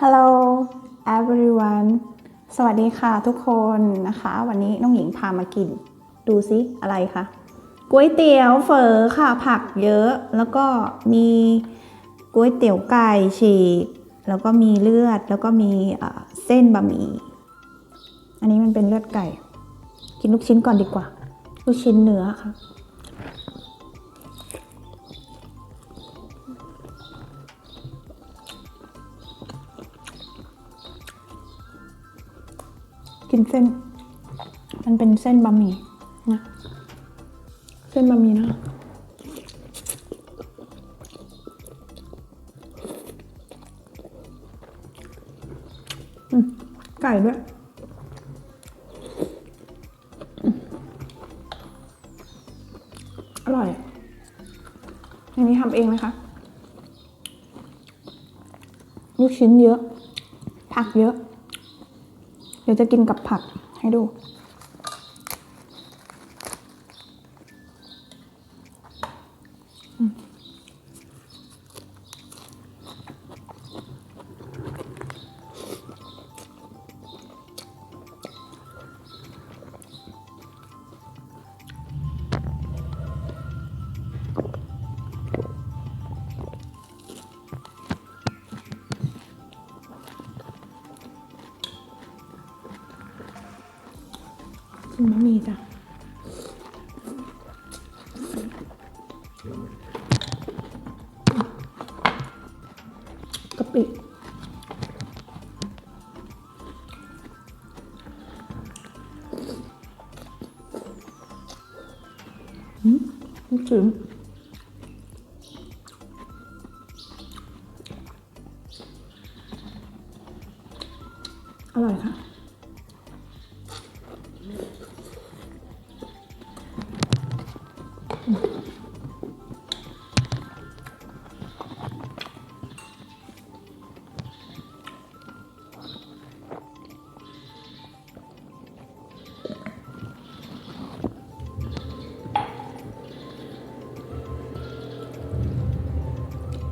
Hello everyone สวัสดีค่ะทุกคนนะคะ วันนี้น้องหญิงพามากิน ดูซิอะไรคะก๋วยเตี๋ยวเฝอค่ะผักเยอะ แล้วก็มีก๋วยเตี๋ยวไก่ฉีก แล้วก็มีเลือด แล้วก็มีเอ่อเส้นบะหมี่ อันนี้มันเป็นเลือดไก่ กินลูกชิ้นก่อนดีกว่า ลูกชิ้นเนื้อค่ะ กินเส้น มันเป็นเส้นบะหมี่นะเส้นบะหมี่นะไก่ด้วยอืมอร่อย อันนี้ทำเองไหมคะ ลูกชิ้นเยอะ ผักเยอะ เดี๋ยวจะกินกับผักให้ดู กินบะมี่จ้ะกะปิอืมลูกชิ้นอร่อยค่ะ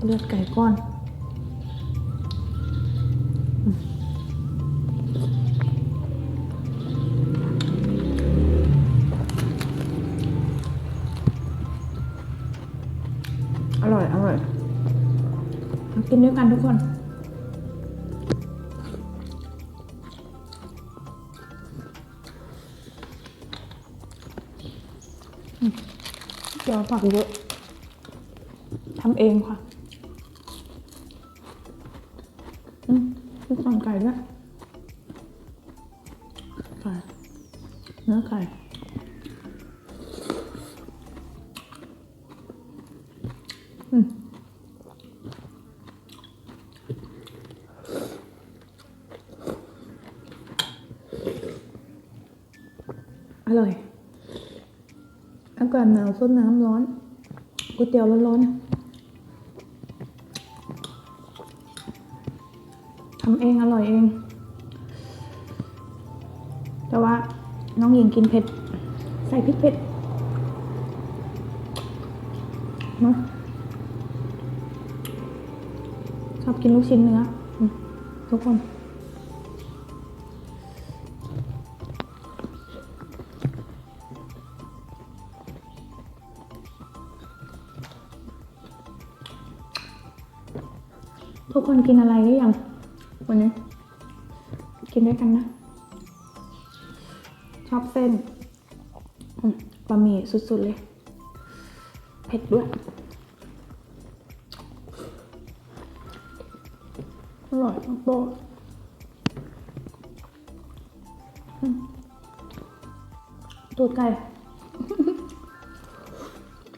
เลือดไก่ก้อนอืมอร่อย อร่อยมากินด้วยกันทุกคนอืมเดี๋ยวผักเยอะทำเองค่ะ มมีก่อนไก่ด้วยไก่เนื้อไก่อืมอร่อยอากาศหนาวซดน้ำร้อนก๋วยเตี๋ยวร้อนๆ ทำเองอร่อยเอง แต่ว่าน้องหญิงกินเผ็ด ใส่พริกเผ็ดนะชอบกินลูกชิ้นเนื้อ ทุกคน ทุกคนกินอะไรหรือยัง วันนี้ กินด้วยกันนะ ชอบเส้นบะหมี่สุดๆเลย เผ็ดด้วย อร่อยมากโบตัวไก่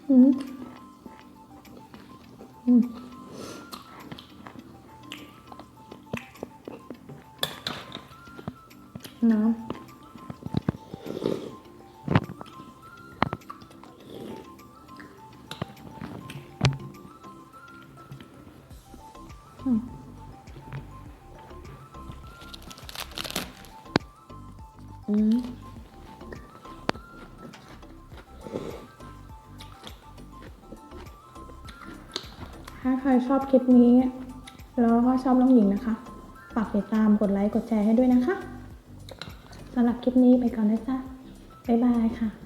อืมอืม น้ำอืมถ้าใครชอบคลิปนี้ แล้วก็ชอบน้องหญิงนะคะ ฝากติดตามกดไลค์ กดแชร์ให้ด้วยนะคะ สำหรับคลิปนี้ไปก่อนนะจ๊ะบ๊ายบายค่ะ